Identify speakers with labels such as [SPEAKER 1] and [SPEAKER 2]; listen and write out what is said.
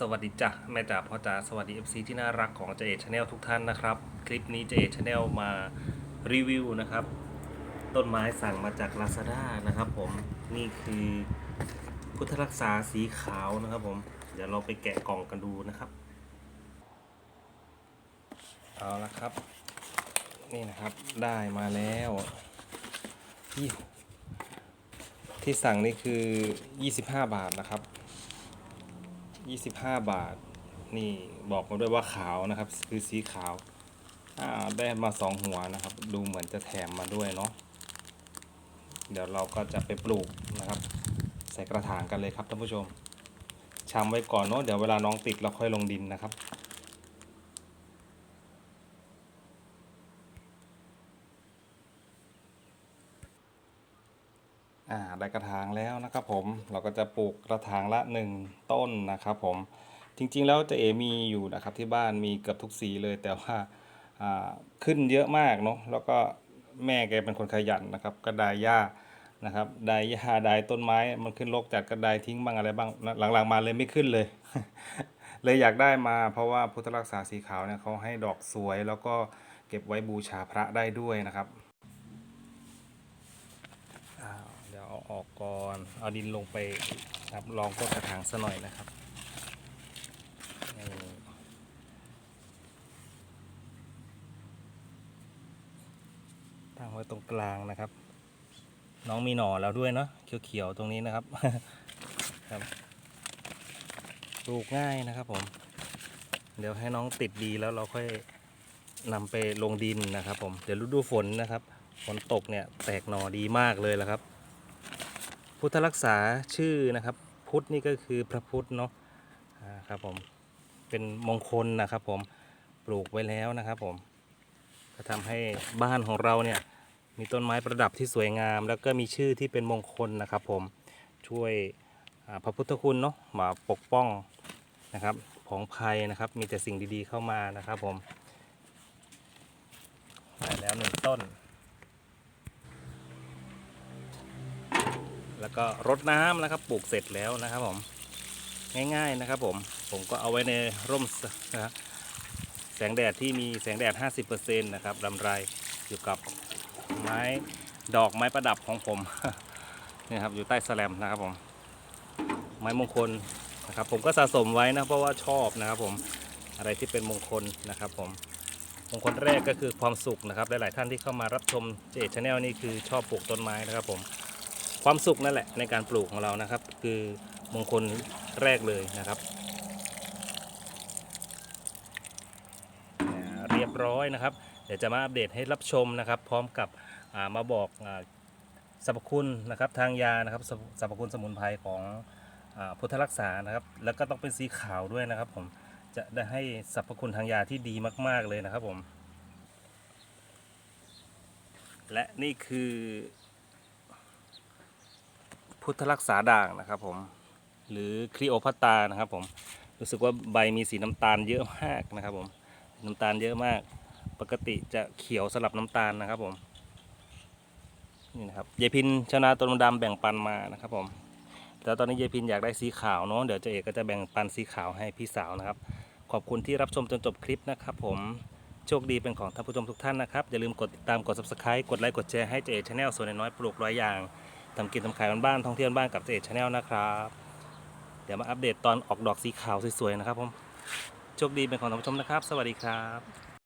[SPEAKER 1] สวัสดีจ้ะแม่จ๋าพ่อจ๋าสวัสดี FC ที่น่ารักของเจเอชแนลทุกท่านนะครับ คลิปนี้เจเอชแนลมารีวิวนะครับ ต้นไม้สั่งมาจาก Lazada นะครับผมนี่คือพุทธรักษาสีขาวนะครับผม เดี๋ยวเราไปแกะกล่องกันดูนะครับ เอาละครับ นี่นะครับได้มาแล้วที่ที่สั่งนี่คือ 25 บาทนะครับ 25 บาท นี่บอกมาด้วยว่าขาวนะครับ คือสีขาวอ่าได้มาสองหัวนะครับ ดูเหมือนจะแถมมาด้วยเนาะเดี๋ยวเราก็จะไปปลูกนะครับ ใส่กระถางกันเลยครับท่านผู้ชมชำไว้ก่อนเนาะเดี๋ยวเวลาน้องติดเราค่อยลงดินนะครับ อ่าได้กระถางแล้วนะครับผมเราก็จะปลูกกระถางละหนึ่งต้นนะครับผมจริงๆแล้วจะเอมีอยู่นะครับที่บ้านมีเกือบทุกสีเลยแต่ว่าอ่าขึ้นเยอะมากเนาะแล้วก็แม่แกเป็นคนขยันนะครับก็ดายหญ้านะครับดายหญ้าดายต้นไม้มันขึ้นรกจัดก็ดายทิ้งบ้างอะไรบ้างหลังๆมาเลยไม่ขึ้นเลย เลยอยากได้มาเพราะว่าพุทธรักษาสีขาวเนี่ยเขาให้ดอกสวยแล้วก็เก็บไว้บูชาพระได้ด้วยนะครับ อ้าวเดี๋ยวเออกก่อน เอาดินลงไปครับลองต้นกระถางซะหน่อยนะครับตั้งไว้ตรงกลางนะครับ น้องมีหน่อแล้วด้วยเนาะเขียวๆตรงนี้นะครับครับปลูกง่ายนะครับผม เดี๋ยวให้น้องติดดีแล้วเราค่อยนำไปลงดินนะครับ ผม เดี๋ยวฤดูฝนนะครับ ฝนตกเนี่ยแตกหน่อดีมากเลยละครับ พุทธรักษาชื่อนะครับ พุทธนี่ก็คือพระพุทธเนาะครับผมเป็นมงคลนะครับผมปลูกไว้แล้วนะครับผมก็ทำให้บ้านของเราเนี่ยมีต้นไม้ประดับที่สวยงาม แล้วก็มีชื่อที่เป็นมงคลนะครับผมช่วยพระพุทธคุณเนาะมาปกป้องนะครับของภัยนะครับ มีแต่สิ่งดีๆเข้ามานะครับผมได้แล้วหนึ่งต้น แล้วก็รดน้ำนะครับปลูกเสร็จแล้วนะครับผมง่ายๆนะครับผมผมก็เอาไว้ในร่มนะแสงแดดที่มีแสงแดด 50%นะครับลำไรอยู่กับไม้ดอกไม้ประดับของผมนี่ครับอยู่ใต้แสแลมนะครับผมไม้มงคลนะครับผมก็สะสมไว้นะเพราะว่าชอบนะครับผมอะไรที่เป็นมงคลนะครับผมมงคลแรกก็คือความสุขนะครับหลายๆท่านที่เข้ามารับชมเจชแนลนี่คือชอบปลูกต้นไม้นะครับผม ความสุขนั่นแหละในการปลูกของเรานะครับ คือมงคลแรกเลยนะครับ เรียบร้อยนะครับ เดี๋ยวจะมาอัปเดตให้รับชมนะครับ พร้อมกับามาบอกอสรรพคุณนะครับทางยานะครับสรรพคุณสมุนไพรของอพุทธรักษานะครับ แล้วก็ต้องเป็นสีขาวด้วยนะครับ ผมจะได้ให้สรรพคุณทางยาที่ดีมาก ๆเลยนะครับผม และนี่คือ พุทธรักษาด่างนะครับผม หรือครีโอพัตานะครับผม รู้สึกว่าใบมีสีน้ำตาลเยอะมากนะครับผม น้ำตาลเยอะมาก ปกติจะเขียวสลับน้ำตาลนะครับผม นี่นะครับยายพินชานาต้นมะดำแบ่งปันมานะครับผม แล้วตอนนี้ยายพินอยากได้สีขาวเนาะ เดี๋ยวเจเอกก็จะแบ่งปันสีขาวให้พี่สาวนะครับ ขอบคุณที่รับชมจนจบคลิปนะครับผมโชคดีเป็นของท่านผู้ชมทุกท่านนะครับ อย่าลืมกดติดตามกด subscribe กดไลค์กดแชร์ให้เจเอกชาแนลส่วนน้อยปลูกร้อยอย่าง ทำกินทำขายบ้านๆท่องเที่ยวบ้านกับเจเอชาแนลนะครับ เดี๋ยวมาอัปเดตตอนออกดอกสีขาวสวยๆนะครับผมโชคดีเป็นของท่านผู้ชมนะครับ สวัสดีครับ